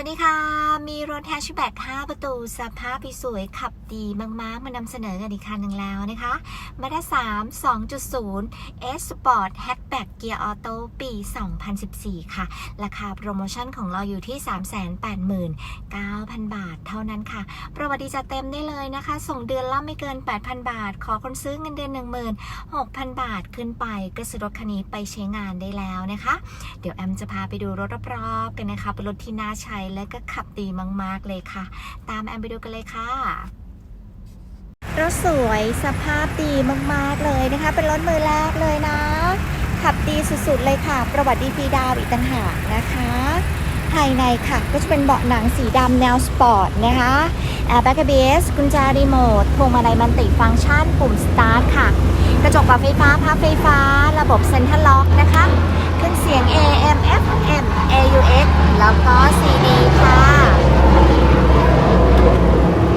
วัสดีค่ะ มีรถแฮชแบ็ก5ประตูสภาพสวยขับดีมาก ๆ มานำเสนอกันอีกคันหนึ่งแล้วนะคะมาด้า3 2.0 S Sport Hatchback Gear Auto ปี 2014 ค่ะ ราคาโปรโมชั่นของเราอยู่ที่ 389,000 บาทเท่านั้นค่ะ ประวัติจะเต็มได้เลยนะคะ ส่งเดือนละไม่เกิน 8,000 บาท ขอคนซื้อเงินเดือน 16,000 บาทขึ้นไปก็ซื้อรถคันนี้ไปใช้งานได้แล้วนะคะ เดี๋ยวแอมจะพาไปดูรถรอบๆกันนะคะเป็นรถที่น่าใช้และก็ขับดีมาก ๆ เลยค่ะ ตามแอมไปดูกันเลยค่ะรถสวยสภาพดีมาก ๆ เลยนะคะ เป็นรถมือแรกเลยนะ ขับดีสุด ๆ เลยค่ะ ประวัติดีฟีดาวอีกต่างหากนะคะ ภายในค่ะก็จะเป็นเบาะหนังสีดำแนวสปอร์ตนะคะแอร์แบ็กเบสกุญแจรีโมทพวงมาลัยมันติฟังก์ชันปุ่มสตาร์ทค่ะ กระจกปรับไฟฟ้าพับไฟฟ้า ระบบเซ็นทรัลล็อกนะคะเครื่องเสียง AM FM AUX แล้วก็ CD ค่ะ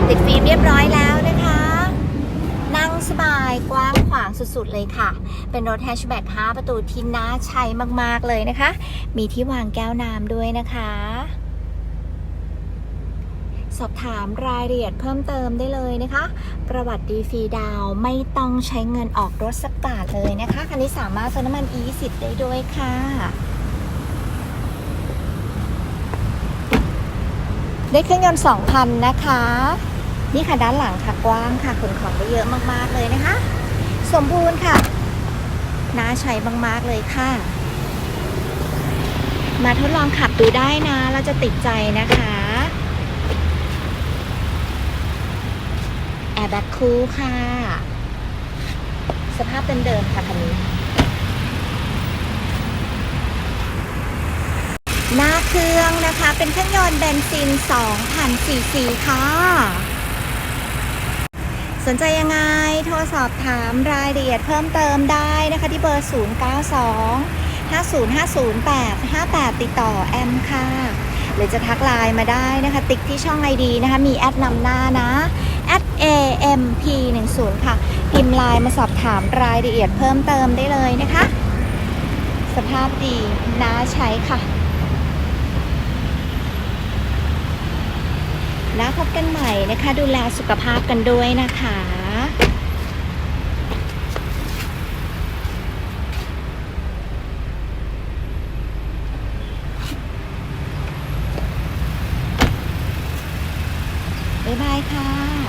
ติดฟิล์มเรียบร้อยแล้วนะคะ นั่งสบายกว้างขวาง สุดๆเลยค่ะ เป็นรถแฮชแบ็ก5ประตูที่น่าใช้มากๆเลยนะคะ มีที่วางแก้วน้ำด้วยนะคะ สอบถามรายละเอียดเพิ่มเติมได้เลยนะคะ ประวัติดีฟรีดาวไม่ต้องใช้เงินออกรถสักบาทเลยนะคะ คันนี้สามารถเติมน้ำมัน E10 ได้ด้วยค่ะได้เครื่องยนต์2,000 นะคะ นี่ค่ะด้านหลังค่ะกว้างค่ะขนของได้เยอะมาก ๆ เลยนะคะ สมบูรณ์ค่ะ น่าใช้มาก ๆ เลยค่ะ มาทดลองขับดูได้นะ เราจะติดใจนะคะแอร์แบ็คคูลค่ะ สภาพเดิมๆค่ะคันนี้ หน้าเครื่องนะคะ เป็นเครื่องยนต์เบนซิน2,000ซีซีค่ะ สนใจยังไง โทรสอบถามรายละเอียดเพิ่มเติมได้นะคะที่เบอร์ 092 5050858 ติดต่อแอมค่ะ หรือจะทักไลน์มาได้นะคะ ติ๊กที่ช่องไอดีนะคะ มีแอดนำหน้านะ @amp10 ค่ะ พิมพ์ไลน์มาสอบถามรายละเอียดเพิ่มเติมได้เลยนะคะ สภาพดีน่าใช้ค่ะ แล้วพบกันใหม่นะคะ ดูแลสุขภาพกันด้วยนะคะบ๊ายบายค่ะ